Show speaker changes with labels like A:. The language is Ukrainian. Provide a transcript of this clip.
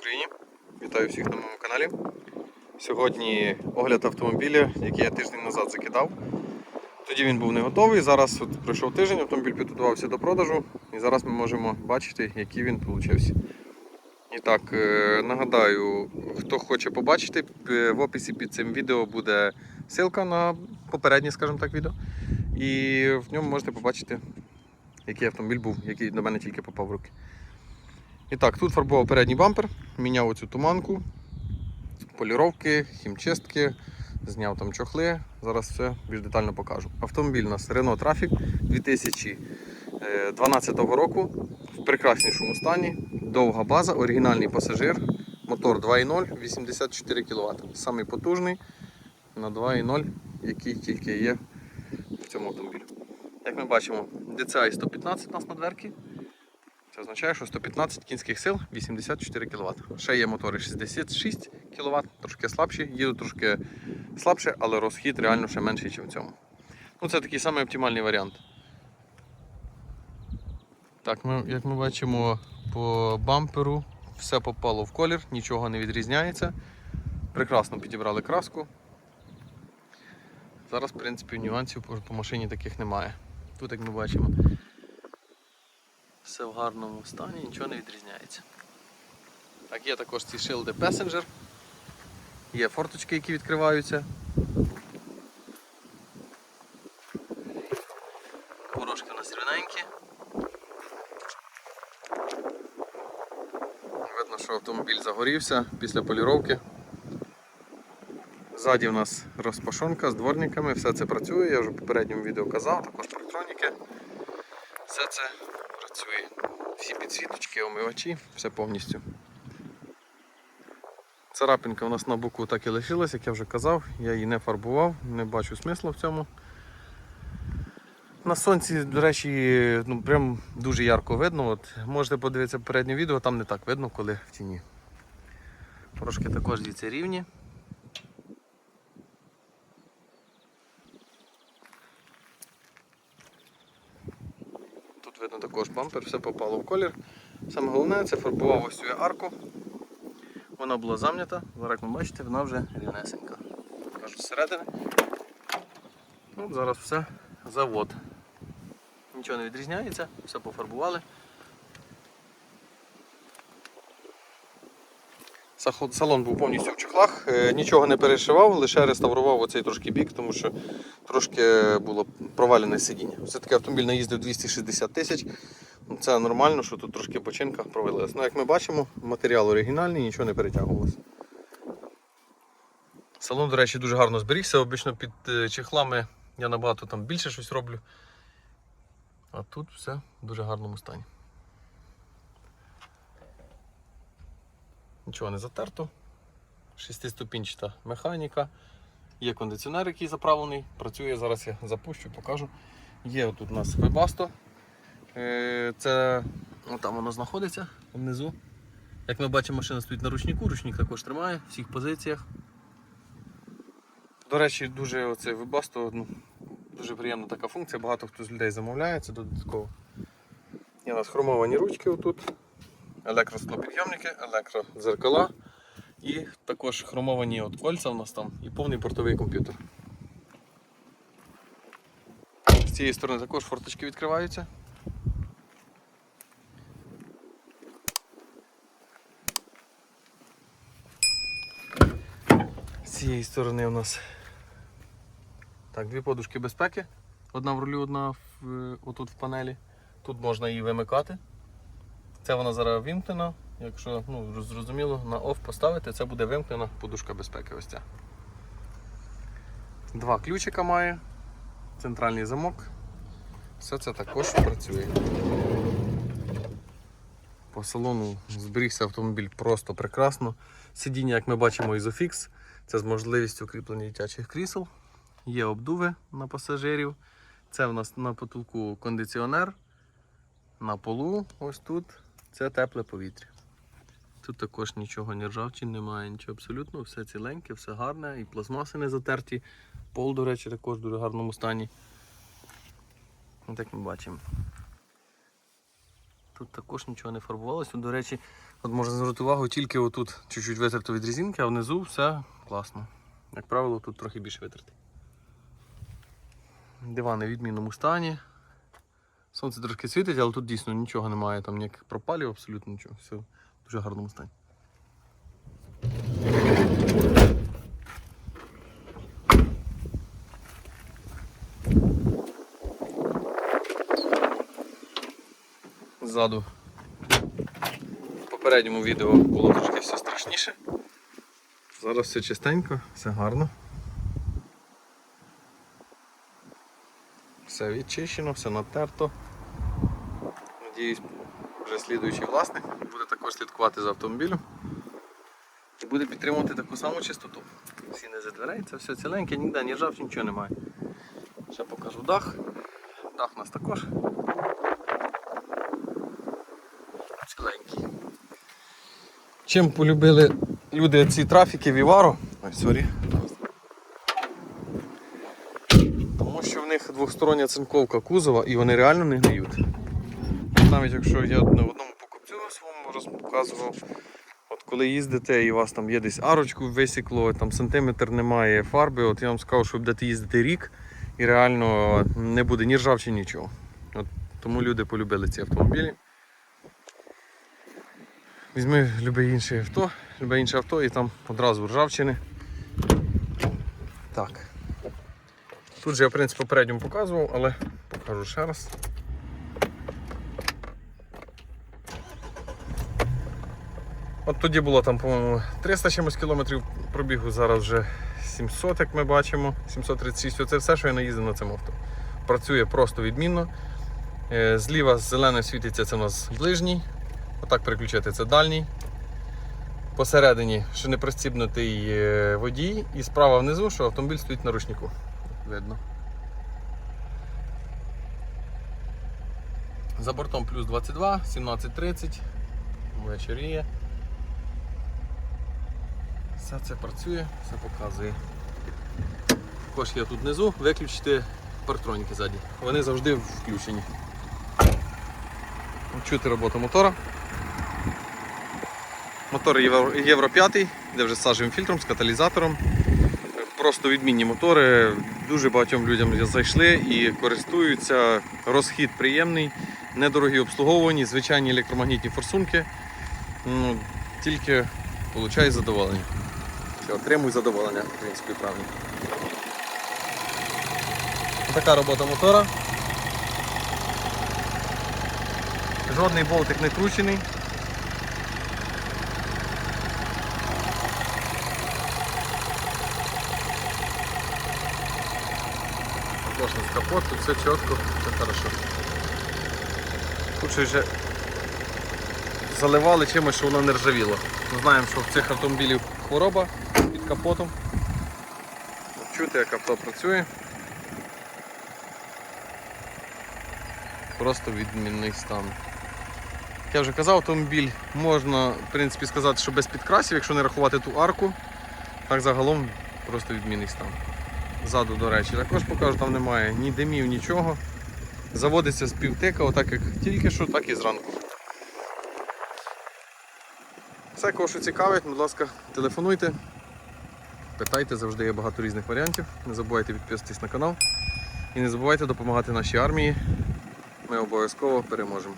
A: Україні! Вітаю всіх на моєму каналі. Сьогодні огляд автомобіля, який я тиждень назад закидав. Тоді він був не готовий. Зараз от пройшов тиждень, автомобіль підготувався до продажу, і зараз ми можемо бачити, який він вийшов. І так, е, нагадаю, хто хоче побачити, е, в описі під цим відео буде ссылка на попереднє, скажімо так, відео. І в ньому можете побачити, який автомобіль був, який до мене тільки попав в руки. І так, тут фарбував передній бампер, міняв оцю туманку, поліровки, хімчистки, зняв там чохли. Зараз все більш детально покажу. Автомобіль у нас Renault Trafic 2012 року в прекраснішому стані, довга база, оригінальний пасажир, мотор 2.0, 84 кВт. Самий потужний на 2.0, який тільки є в цьому автомобілі. Як ми бачимо, DCI 115 у нас на дверці. Означає, що 115 кінських сил 84 кВт. Ще є мотори 66 кВт, трошки слабші, їдуть трошки слабше, але розхід реально ще менший, ніж в цьому. Ну, Це такий самий оптимальний варіант. Так, ми, як ми бачимо по бамперу, все попало в колір, нічого не відрізняється. Прекрасно підібрали краску. Зараз, в принципі, нюансів по машині таких немає. Тут, як ми бачимо, все в гарному стані, нічого не відрізняється. Так, є також ці шилди Passenger. Є форточки, які відкриваються. Порожки у нас рівненькі. Видно, що автомобіль загорівся після поліровки. Ззаді у нас розпашонка з дворниками, все це працює, я вже в попередньому відео казав, також парктроніки. Все це підсвіточки, омивачі, все повністю. Царапинка у нас на боку так і лишилась, як я вже казав, я її не фарбував, не бачу смислу в цьому. На сонці, до речі, ну прям дуже ярко видно. От, можете подивитися попереднє відео, там не так видно, коли в тіні. Трошки також діться рівні. Тут видно також бампер, все попало в колір. Саме головне це фарбував ось цю арку. Вона була зам'ята, зараз ви бачите, вона вже рівнесенька. Покажу зсередини. От зараз все завод. Нічого не відрізняється, все пофарбували. Салон був повністю в чехлах, е, нічого не перешивав, лише реставрував оцей трошки бік, тому що трошки було провалене сидіння. Все-таки автомобіль наїздив 260 тисяч. Ну, Це нормально, що тут трошки починка провалилась. Ну, як ми бачимо, матеріал оригінальний, нічого не перетягувалося. Салон, до речі, дуже гарно зберігся. Обично під е, чехлами я набагато там більше щось роблю. А тут все в дуже гарному стані. Нічого не затерто. Шестиступінчата механіка. Є кондиціонер, який заправлений, працює, зараз я запущу, покажу. Є тут у нас. Е, Це ну, там воно знаходиться внизу. Як ми бачимо, машина стоїть на ручнику, ручник також тримає в всіх позиціях. До речі, дуже оцей Webasto, ну, дуже приємна така функція, багато хто з людей замовляє, це додатково. Є у нас хромовані ручки отут, електросклопідйомники, електродзеркала і також хромовані от кольця у нас там і повний портовий комп'ютер. З цієї сторони також форточки відкриваються. З цієї сторони у нас так, дві подушки безпеки. Одна в рулі, одна в, отут в панелі. Тут можна її вимикати. Це вона зараз вимкнена. Якщо ну, зрозуміло, на OFF поставити, це буде вимкнена подушка безпеки. Ось ця. Два ключика має, центральний замок. Все це також працює. По салону зберігся автомобіль просто прекрасно. Сидіння, як ми бачимо, Isofix. Це з можливістю кріплення дитячих крісел. Є обдуви на пасажирів. Це в нас на потолку кондиціонер. На полу, ось тут, це тепле повітря. Тут також нічого не ржавчин, немає нічого абсолютно, все ціленьке, все гарне, і пластмаси не затерті. Пол, до речі, також в дуже гарному стані. Ось так ми бачимо. Тут також нічого не фарбувалося. До речі, От можна звернути увагу, тільки отут чуть-чуть витерто від резинки, а внизу все класно. Як правило, тут трохи більше витерти. Дивани в відмінному стані. Сонце трошки світить, але тут дійсно нічого немає, там ніяких пропалів, абсолютно нічого. Все в дуже гарному стані. Ззаду в попередньому відео було трошки все страшніше. Зараз все чистенько, все гарно. Все відчищено, все натерто. Надіюсь, вже слідуючий власник буде також слідкувати за автомобілем і буде підтримувати таку саму чистоту. Всі не за дверей, це все ціленьке, ніде ні ржав, нічого немає. Ще покажу дах. Дах у нас також. Ціленький. Чим полюбили люди ці трафіки Віваро? Ой, сорі. Тому що в них двостороння цинковка кузова і вони реально не гниють. Навіть якщо я на одному покупцю своєму показував, от коли їздите і у вас там є десь арочку висікло, там сантиметр немає фарби, от я вам скажу, що будете їздити рік і реально не буде ні ржавчини, нічого. От тому люди полюбили ці автомобілі. Візьми любе інше авто, любе інше авто і там одразу ржавчини. Так. Тут же я в принципі попередньому показував, але покажу ще раз. От тоді було там, по-моєму, 300 чимось кілометрів пробігу, зараз вже 700, як ми бачимо, 736. Оце все, що я наїздив на цьому авто. Працює просто відмінно. Е, Зліва зелене світиться, це у нас ближній. Отак переключити це дальній. Посередині ще не пристібнутий е, водій, і справа внизу, що автомобіль стоїть на ручнику. Видно. За бортом плюс 22, 17.30. Вечоріє. Все це працює, все показує. Також я тут внизу виключити партроніки ззаді. Вони завжди включені. Чути роботу мотора. Мотор Євро, Євро 5, де вже з сажевим фільтром, з каталізатором. Просто відмінні мотори. Дуже багатьом людям зайшли і користуються. Розхід приємний, недорогі обслуговувані, звичайні електромагнітні форсунки. Ну, тільки получай задоволення. Чи отримуй задоволення, в принципі. Така робота мотора. Жодний болтик не кручений. Також з капот, все чітко, все хорошо. Тут вже заливали чимось, що воно не ржавіло. Ми знаємо, що в цих автомобілів хвороба під капотом. Чути, як авто працює. Просто відмінний стан. Як я вже казав, автомобіль можна в принципі сказати, що без підкрасів, якщо не рахувати ту арку, так загалом просто відмінний стан. Ззаду, до речі, також покажу, там немає ні димів, нічого. Заводиться з півтика, отак як тільки що, так і зранку. Все, кого що цікавить, будь ласка, телефонуйте, питайте, завжди є багато різних варіантів. Не забувайте підписуватись на канал і не забувайте допомагати нашій армії. Ми обов'язково переможемо.